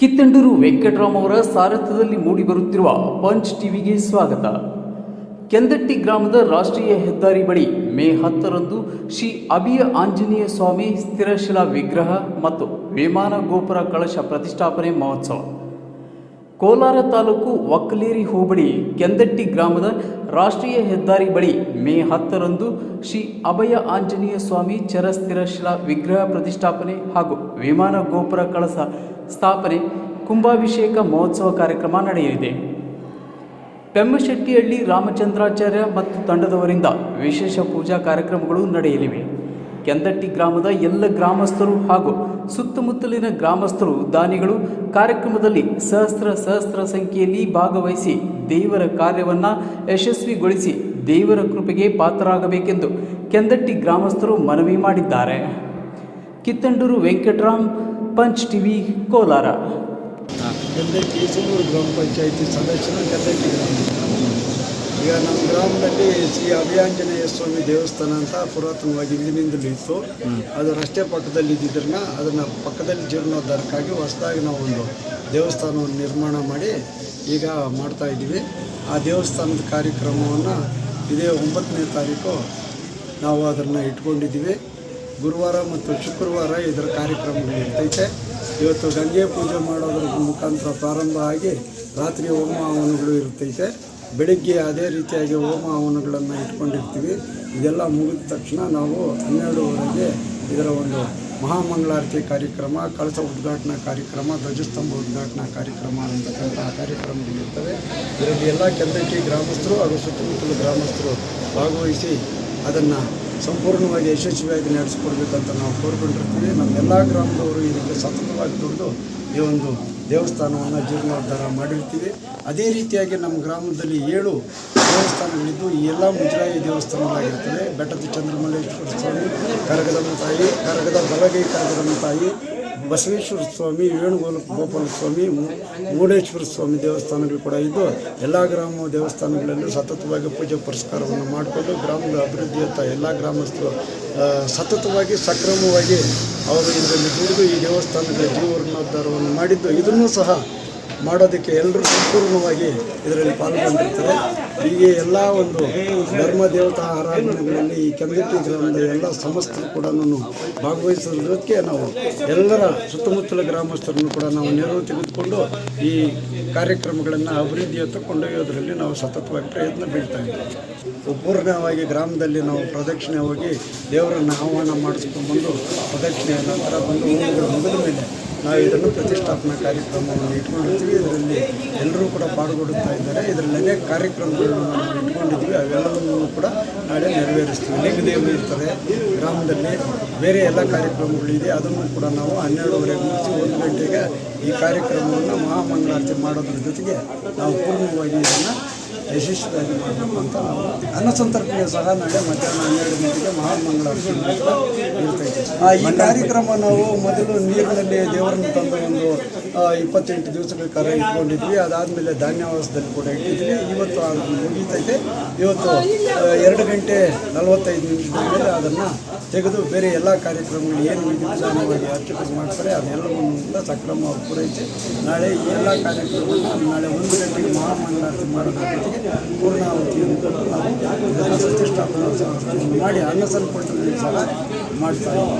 ಕಿತ್ತಂಡೂರು ವೆಂಕಟರಾಮ್ ಅವರ ಸಾರಥ್ಯದಲ್ಲಿ ಮೂಡಿಬರುತ್ತಿರುವ ಪಂಚ್ ಟಿವಿಗೆ ಸ್ವಾಗತ. ಕೆಂದಟ್ಟಿ ಗ್ರಾಮದ ರಾಷ್ಟ್ರೀಯ ಹೆದ್ದಾರಿ ಬಳಿ ಮೇ ಹತ್ತರಂದು ಶ್ರೀ ಅಭಿಯ ಆಂಜನೇಯ ಸ್ವಾಮಿ ಸ್ಥಿರಶಿಲಾ ವಿಗ್ರಹ ಮತ್ತು ವಿಮಾನ ಗೋಪುರ ಕಳಶ ಪ್ರತಿಷ್ಠಾಪನೆ ಮಹೋತ್ಸವ. ಕೋಲಾರ ತಾಲೂಕು ಒಕ್ಕಲೇರಿ ಹೋಬಳಿ ಕೆಂದಟ್ಟಿ ಗ್ರಾಮದ ರಾಷ್ಟ್ರೀಯ ಹೆದ್ದಾರಿ ಬಳಿ ಮೇ ಹತ್ತರಂದು ಶ್ರೀ ಅಭಯ ಆಂಜನೇಯ ಸ್ವಾಮಿ ಚರಸ್ಥಿರ ಶಿಲಾ ವಿಗ್ರಹ ಪ್ರತಿಷ್ಠಾಪನೆ ಹಾಗೂ ವಿಮಾನ ಗೋಪುರ ಕಳಸ ಸ್ಥಾಪನೆ, ಕುಂಭಾಭಿಷೇಕ ಮಹೋತ್ಸವ ಕಾರ್ಯಕ್ರಮ ನಡೆಯಲಿದೆ. ಪೆಮ್ಮಶೆಟ್ಟಿಹಳ್ಳಿ ರಾಮಚಂದ್ರಾಚಾರ್ಯ ಮತ್ತು ತಂಡದವರಿಂದ ವಿಶೇಷ ಪೂಜಾ ಕಾರ್ಯಕ್ರಮಗಳು ನಡೆಯಲಿವೆ. ಕೆಂದಟ್ಟಿ ಗ್ರಾಮದ ಎಲ್ಲ ಗ್ರಾಮಸ್ಥರು ಹಾಗೂ ಸುತ್ತಮುತ್ತಲಿನ ಗ್ರಾಮಸ್ಥರು, ದಾನಿಗಳು ಕಾರ್ಯಕ್ರಮದಲ್ಲಿ ಸಹಸ್ರ ಸಹಸ್ರ ಸಂಖ್ಯೆಯಲ್ಲಿ ಭಾಗವಹಿಸಿ ದೇವರ ಕಾರ್ಯವನ್ನು ಯಶಸ್ವಿಗೊಳಿಸಿ ದೇವರ ಕೃಪೆಗೆ ಪಾತ್ರರಾಗಬೇಕೆಂದು ಕೆಂದಟ್ಟಿ ಗ್ರಾಮಸ್ಥರು ಮನವಿ ಮಾಡಿದ್ದಾರೆ. Kittandur Venkataram, punch TV Kolar. ಗ್ರಾಮ ಪಂಚಾಯಿತಿ ಸದಸ್ಯರು ಈಗ ನಮ್ಮ ಗ್ರಾಮದಲ್ಲಿ ಶ್ರೀ ಅಭಿಯಾಂಜನೇಯ ಸ್ವಾಮಿ ದೇವಸ್ಥಾನ ಅಂತ ಪುರಾತನವಾಗಿ ಹಿಂದಿನಿಂದಲೂ ಇತ್ತು. ಅದು ರಸ್ತೆ ಪಕ್ಕದಲ್ಲಿ ಇದ್ದಿದ್ರನ್ನ ಅದನ್ನು ಪಕ್ಕದಲ್ಲಿ ಜೀರ್ಣೋದ್ಧಾರಕ್ಕಾಗಿ ಹೊಸದಾಗಿ ನಾವು ಒಂದು ದೇವಸ್ಥಾನವನ್ನು ನಿರ್ಮಾಣ ಮಾಡಿ ಈಗ ಮಾಡ್ತಾ ಇದ್ದೀವಿ. ಆ ದೇವಸ್ಥಾನದ ಕಾರ್ಯಕ್ರಮವನ್ನು ಇದೇ ಒಂಬತ್ತನೇ ತಾರೀಕು ನಾವು ಅದನ್ನು ಇಟ್ಕೊಂಡಿದ್ದೀವಿ. ಗುರುವಾರ ಮತ್ತು ಶುಕ್ರವಾರ ಇದರ ಕಾರ್ಯಕ್ರಮಗಳು ಇರ್ತೈತೆ. ಇವತ್ತು ಗಂಗೆ ಪೂಜೆ ಮಾಡೋದ್ರ ಮುಖಾಂತರ ಪ್ರಾರಂಭ ಆಗಿ ರಾತ್ರಿ ಹೋಮ ಹವನಗಳು ಇರ್ತೈತೆ. ಬೆಳಿಗ್ಗೆ ಅದೇ ರೀತಿಯಾಗಿ ಹೋಮ ಹವನಗಳನ್ನು ಇಟ್ಕೊಂಡಿರ್ತೀವಿ. ಇದೆಲ್ಲ ಮುಗಿದ ತಕ್ಷಣ ನಾವು ಹನ್ನೆರಡುವರೆಗೆ ಇದರ ಒಂದು ಮಹಾಮಂಗಳಾರತಿ ಕಾರ್ಯಕ್ರಮ, ಕಳಸ ಉದ್ಘಾಟನಾ ಕಾರ್ಯಕ್ರಮ, ಧ್ವಜಸ್ತಂಭ ಉದ್ಘಾಟನಾ ಕಾರ್ಯಕ್ರಮ ಅಂತಕ್ಕಂಥ ಕಾರ್ಯಕ್ರಮಗಳಿರ್ತವೆ ಇದರಲ್ಲಿ ಎಲ್ಲ ಕೆಂದಕ್ಕೆ ಗ್ರಾಮಸ್ಥರು ಹಾಗೂ ಸುತ್ತಮುತ್ತಲ ಗ್ರಾಮಸ್ಥರು ಭಾಗವಹಿಸಿ ಅದನ್ನು ಸಂಪೂರ್ಣವಾಗಿ ಯಶಸ್ವಿಯಾಗಿ ನಡೆಸ್ಕೊಡ್ಬೇಕಂತ ನಾವು ಕೋರ್ಕೊಂಡಿರ್ತೀವಿ. ನಮ್ಮೆಲ್ಲ ಗ್ರಾಮದವರು ಇದಕ್ಕೆ ಸತತವಾಗಿ ದುಡಿದು ಈ ಒಂದು ದೇವಸ್ಥಾನವನ್ನು ಜೀರ್ಣೋದ್ಧಾರ ಮಾಡಿರ್ತೀವಿ. ಅದೇ ರೀತಿಯಾಗಿ ನಮ್ಮ ಗ್ರಾಮದಲ್ಲಿ ಏಳು ದೇವಸ್ಥಾನಗಳಿದ್ದು, ಈ ಎಲ್ಲ ಮುಜರಾಯಿ ದೇವಸ್ಥಾನಗಳಾಗಿರ್ತವೆ. ಬೆಟ್ಟದ ಚಂದ್ರಮಲ್ಲೇಶ್ವರ ಸ್ವಾಮಿ ಕರಗದಮ್ಮ ತಾಯಿ ಕರಗದ ಬಲಗೈ ಕರಗದಮ್ಮ ತಾಯಿ ಬಸವೇಶ್ವರ ಸ್ವಾಮಿ, ವೇಣುಗೋಲ ಗೋಪಾಲ ಸ್ವಾಮಿ ಮೂಡೇಶ್ವರ ಸ್ವಾಮಿ ದೇವಸ್ಥಾನಗಳು ಕೂಡ ಇದ್ದು, ಎಲ್ಲ ಗ್ರಾಮ ದೇವಸ್ಥಾನಗಳಲ್ಲೂ ಸತತವಾಗಿ ಪೂಜೆ ಪುರಸ್ಕಾರವನ್ನು ಮಾಡಿಕೊಂಡು ಗ್ರಾಮದ ಅಭಿವೃದ್ಧಿಯತ್ತ ಎಲ್ಲ ಗ್ರಾಮಸ್ಥರು ಸತತವಾಗಿ ಸಕ್ರಮವಾಗಿ ಅವರು ಇದರಲ್ಲಿ ದುಡಿದು ಈ ದೇವಸ್ಥಾನಗಳ ಜೀವನೋದ್ಧಾರವನ್ನು ಮಾಡಿದ್ದು. ಇದನ್ನೂ ಸಹ ಮಾಡೋದಕ್ಕೆ ಎಲ್ಲರೂ ಸಂಪೂರ್ಣವಾಗಿ ಇದರಲ್ಲಿ ಪಾಲ್ಗೊಂಡಿರ್ತಾರೆ. ಹೀಗೆ ಎಲ್ಲ ಒಂದು ಧರ್ಮ, ದೇವತಾ ಆರಾಧನೆಗಳಲ್ಲಿ ಈ ಕೆಂದಟ್ಟಿ ಗ್ರಾಮದ ಎಲ್ಲ ಸಮಸ್ತರು ಕೂಡ ಭಾಗವಹಿಸೋದಕ್ಕೆ ನಾವು ಎಲ್ಲರ ಸುತ್ತಮುತ್ತಲ ಗ್ರಾಮಸ್ಥರನ್ನು ಕೂಡ ನಾವು ನೆರವು ತೆಗೆದುಕೊಂಡು ಈ ಕಾರ್ಯಕ್ರಮಗಳನ್ನು ಅಭಿವೃದ್ಧಿಯತ್ತ ಕೊಂಡೊಯ್ಯೋದರಲ್ಲಿ ನಾವು ಸತತವಾಗಿ ಪ್ರಯತ್ನ ಬೀಳ್ತಾ ಇದ್ದೀವಿ. ಪೂರ್ಣವಾಗಿ ಗ್ರಾಮದಲ್ಲಿ ನಾವು ಪ್ರದಕ್ಷಿಣೆ ಹೋಗಿ ದೇವರನ್ನು ಆಹ್ವಾನ ಮಾಡಿಸ್ಕೊಂಡ್ಬಂದು ಪ್ರದಕ್ಷಿಣೆಯ ನಂತರ ಬಂದು ಮುಗಿದ ಮೇಲೆ ನಾವು ಇದನ್ನು ಪ್ರತಿಷ್ಠಾಪನಾ ಕಾರ್ಯಕ್ರಮವನ್ನು ಇಟ್ಕೊಂಡಿರ್ತೀವಿ. ಇದರಲ್ಲಿ ಎಲ್ಲರೂ ಕೂಡ ಪಾಲ್ಗೊಳ್ಳುತ್ತಾ ಇದ್ದಾರೆ. ಇದರಲ್ಲಿ ಅನೇಕ ಕಾರ್ಯಕ್ರಮಗಳನ್ನು ನಾವು ಇಟ್ಕೊಂಡಿದ್ದೀವಿ. ಅವೆಲ್ಲವನ್ನೂ ಕೂಡ ನಾಳೆ ನೆರವೇರಿಸ್ತೀವಿ. ಲಿಂಗದೇವರು ಇರ್ತಾರೆ ಗ್ರಾಮದಲ್ಲಿ. ಬೇರೆ ಎಲ್ಲ ಕಾರ್ಯಕ್ರಮಗಳಿದೆ. ಅದನ್ನು ಕೂಡ ನಾವು ಹನ್ನೆರಡುವರೆಗೆ ಮುಗಿಸಿ ಒಂದು ಗಂಟೆಗೆ ಈ ಕಾರ್ಯಕ್ರಮವನ್ನು ಮಹಾಮಂಗಳಾರತಿ ಮಾಡೋದ್ರ ಜೊತೆಗೆ ನಾವು ಪೂರ್ಣವಾಗಿ ಇದನ್ನು ಯಶಸ್ವಿಯಾಗಿ ಮಾಡಬೇಕು ಅಂತ ನಾವು ಅನ್ನಸಂತರ್ಪಣೆ ಸಹ ನಾಳೆ ಮಧ್ಯಾಹ್ನ ಹನ್ನೆರಡು ಗಂಟೆಗೆ ಮಹಾಮಂಗಳಾರತಿ ಈ ಕಾರ್ಯಕ್ರಮ ನಾವು ಮೊದಲು ನೀರಿನಲ್ಲಿ ದೇವರನ್ನು ತಂದ ಒಂದು ಇಪ್ಪತ್ತೆಂಟು ದಿವಸಗಳ ಕಾಲ ಇಟ್ಕೊಂಡಿದ್ವಿ. ಅದಾದಮೇಲೆ ಧಾನ್ಯಾವಾಸದಲ್ಲಿ ಕೂಡ ಇಟ್ಟಿದ್ವಿ. ಇವತ್ತು ಅದು ಮುಗೀತೈತೆ. ಇವತ್ತು ಎರಡು ಗಂಟೆ ನಲವತ್ತೈದು ನಿಮಿಷದ ಮೇಲೆ ಅದನ್ನು ತೆಗೆದು ಬೇರೆ ಎಲ್ಲ ಕಾರ್ಯಕ್ರಮಗಳು ಏನು ವಿಧಿವಿಧಾನವಾಗಿ ಅರ್ಚಕರು ಮಾಡ್ತಾರೆ, ಅದೆಲ್ಲವನ್ನು ಸಕ್ರಮವಾಗಿ ಪೂರೈಸಿ ನಾಳೆ ಈ ಎಲ್ಲ ಕಾರ್ಯಕ್ರಮವನ್ನು ನಾಳೆ ಒಂದು ಗಂಟೆಗೆ ಮಹಾಮಂಡಲಾರತಿ ಮಾಡೋದ್ರ ಜೊತೆಗೆ ಪೂರ್ಣಾವತಿಯನ್ನು ನಾವು ಮಾಡಿ ಅನ್ನ ಸಂಪರ್ಕ ಸಹ ಮಾಡ್ತಾ ಇದ್ದೀವಿ.